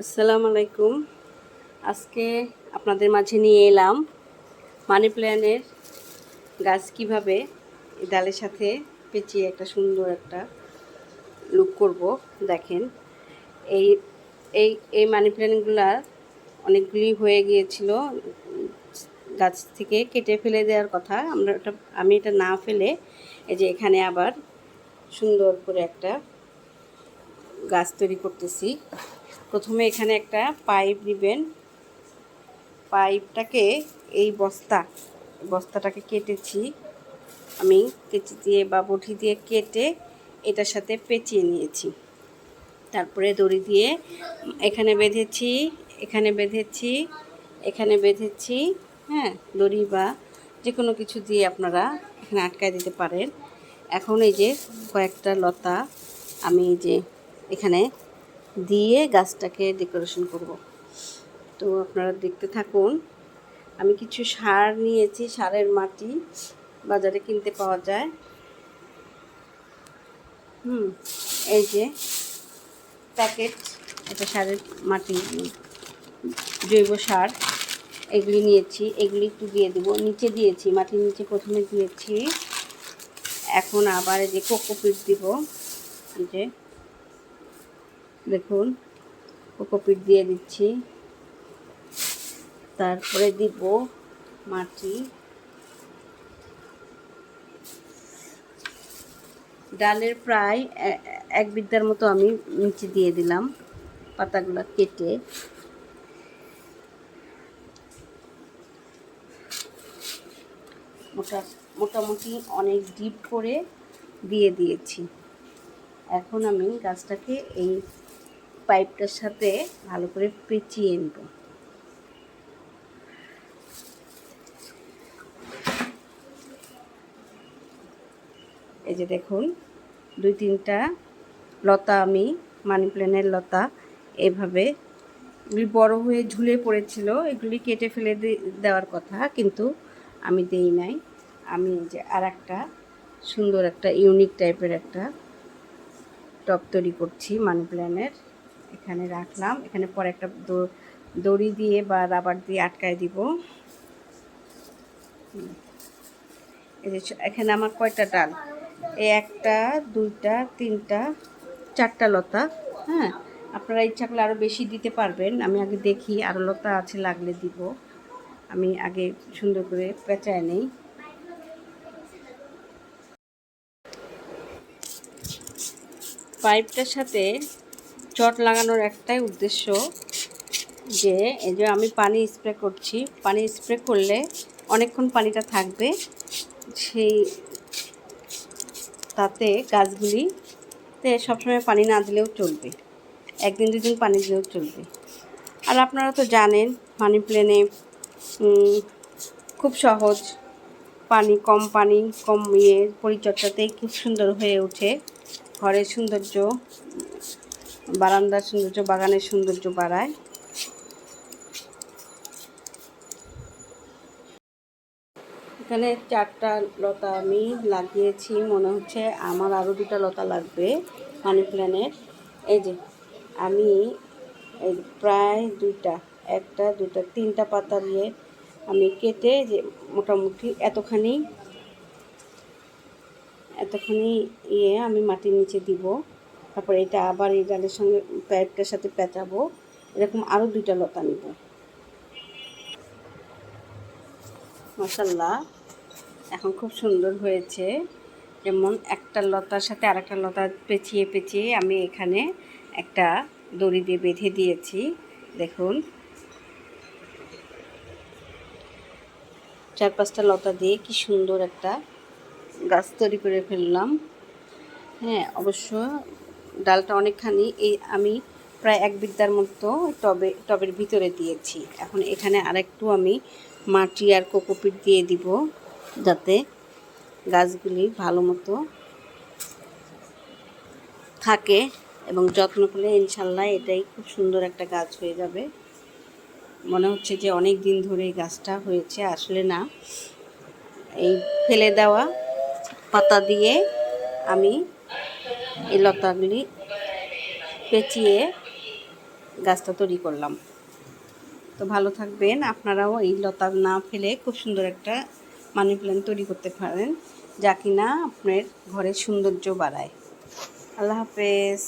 আসসালামু আলাইকুম। আজকে আপনাদের মাঝে নিয়ে এলাম মানি প্ল্যানের গাছ কীভাবে ডালের সাথে পেঁচিয়ে একটা সুন্দর একটা লুক করব, দেখেন। এই এই এই মানি প্ল্যানগুলার অনেকগুলি হয়ে গিয়েছিল, গাছ থেকে কেটে ফেলে দেওয়ার কথা। আমরা ওটা, আমি এটা না ফেলে এই যে এখানে আবার সুন্দর করে একটা গাছ তৈরি করতেছি। প্রথমে এখানে একটা পাইপ নেবেন। পাইপটাকে এই বস্তা, বস্তাটাকে কেটেছি। আমি কেচি দিয়ে বা বটি দিয়ে কেটে এটার সাথে পেঁচিয়ে নিয়েছি। তারপরে দড়ি দিয়ে এখানে বেঁধেছি এখানে বেঁধেছি এখানে বেঁধেছি হ্যাঁ দড়ি বা যে কোনো কিছু দিয়ে আপনারা এখানে আটকায় দিতে পারেন। এখন এই যে কয়েকটা লতা আমি এই যে এখানে দিয়ে গাছটাকে ডেকোরেশন করব। তো আপনারা দেখতে থাকুন, আমি কিছু সার নিয়েছি, সারের মাটি বাজারে কিনতে পাওয়া যায়। হুম, এই যে প্যাকেট, এটা সারের মাটি, জৈব সার, এগুলি নিয়েছি, এগুলি একটু দিয়ে দেবো, নিচে দিয়েছি, মাটির নিচে প্রথমে দিয়েছি। এখন আবার এই যে কোকোপিট দিব যে দেখুন, কোকোপিট দিয়ে দিচ্ছি। তারপরে দিব মাটি। ডালের প্রায় এক বিদ্যার মতো আমি নিচে দিয়ে দিলাম পাতাগুলো কেটে। মোটা, মোটামুটি অনেক ডিপ করে দিয়ে দিয়েছি। এখন আমি গাছটাকে এই পাইপটার সাথে ভালো করে পেঁচিয়ে নেব। এই যে দেখুন, দুই তিনটা লতা আমি মানি প্ল্যানের লতা এভাবে এগুলি বড় হয়ে ঝুলে পড়েছিল, এগুলি কেটে ফেলে দেওয়ার কথা, কিন্তু আমি দেই নাই। আমি যে আর একটা সুন্দর একটা ইউনিক টাইপের একটা টপ তৈরি করছি মানি প্ল্যানের এখানে রাখলাম। এখানে পরে একটা দড়ি দিয়ে বা রাবার দিয়ে আটকায় দিব। এই যে এখানে আমার কয়টা ডাল? এই একটা, দুইটা, তিনটা, চারটা লতা হ্যাঁ? আপনারা ইচ্ছা করলে আরও বেশি দিতে পারবেন। আমি আগে দেখি আরও লতা আছে লাগলে দিব। আমি আগে সুন্দর করে পেঁচায় নেই। পাইপটার সাথে চট লাগানোর একটাই উদ্দেশ্য যে, এই যে আমি পানি স্প্রে করছি। পানি স্প্রে করলে অনেকক্ষণ পানিটা থাকবে। সেই তাতে গাছগুলিতে সবসময় পানি না দিলেও চলবে। একদিন, দুদিন পানি দিলেও চলবে। আর আপনারা তো জানেন মানি প্লেনে খুব সহজ। পানি, কম পানি, কম ইয়ে পরিচর্যাতেই খুব সুন্দর হয়ে ওঠে। ঘরের সৌন্দর্য বারান্দার সৌন্দর্য, বাগানের সৌন্দর্য বাড়ায়। এখানে চারটা লতা আমি লাগিয়েছি, মনে হচ্ছে আমার আরও দুটা লতা লাগবে মানি প্ল্যানের এই যে, আমি এই প্রায় দুইটা, একটা দুটা তিনটা পাতা দিয়ে আমি কেটে যে মোটামুটি এতখানি এতখানি ইয়ে আমি মাটির নিচে দিব। তারপর এটা আবার এই ডালের সঙ্গে পাইপটার সাথে পেঁচাবো। এরকম আরও দুইটা লতা নিব। মশাল্লা এখন খুব সুন্দর হয়েছে। যেমন একটা লতার সাথে আর একটা লতা পেঁচিয়ে পেঁচিয়ে আমি এখানে একটা দড়ি দিয়ে বেঁধে দিয়েছি। দেখুন। চার পাঁচটা লতা দিয়ে কি সুন্দর একটা গাছ তৈরি করে ফেললাম। হ্যাঁ অবশ্য ডালটা অনেকখানি এই আমি প্রায় এক বিদ্যার মতো টবে, টবের ভিতরে দিয়েছি। এখন এখানে আরেকটু আমি মাটি আর কোকোপিট দিয়ে দিব যাতে গাছগুলি ভালো মতো থাকে এবং যত্ন করলে ইনশাল্লাহ এটাই খুব সুন্দর একটা গাছ হয়ে যাবে। মনে হচ্ছে যে অনেক দিন ধরে এই গাছটা হয়েছে, আসলে না। এই ফেলে দেওয়া পাতা দিয়ে আমি এই লতাগুলি পেঁচিয়ে গাছটা তৈরি করলাম। তো ভালো থাকবেন। আপনারাও এই লতা না ফেলে খুব সুন্দর একটা মানি প্ল্যান্ট তৈরি করতে পারেন, যা কিনা আপনার ঘরের সৌন্দর্য বাড়ায়। আল্লাহ হাফেজ।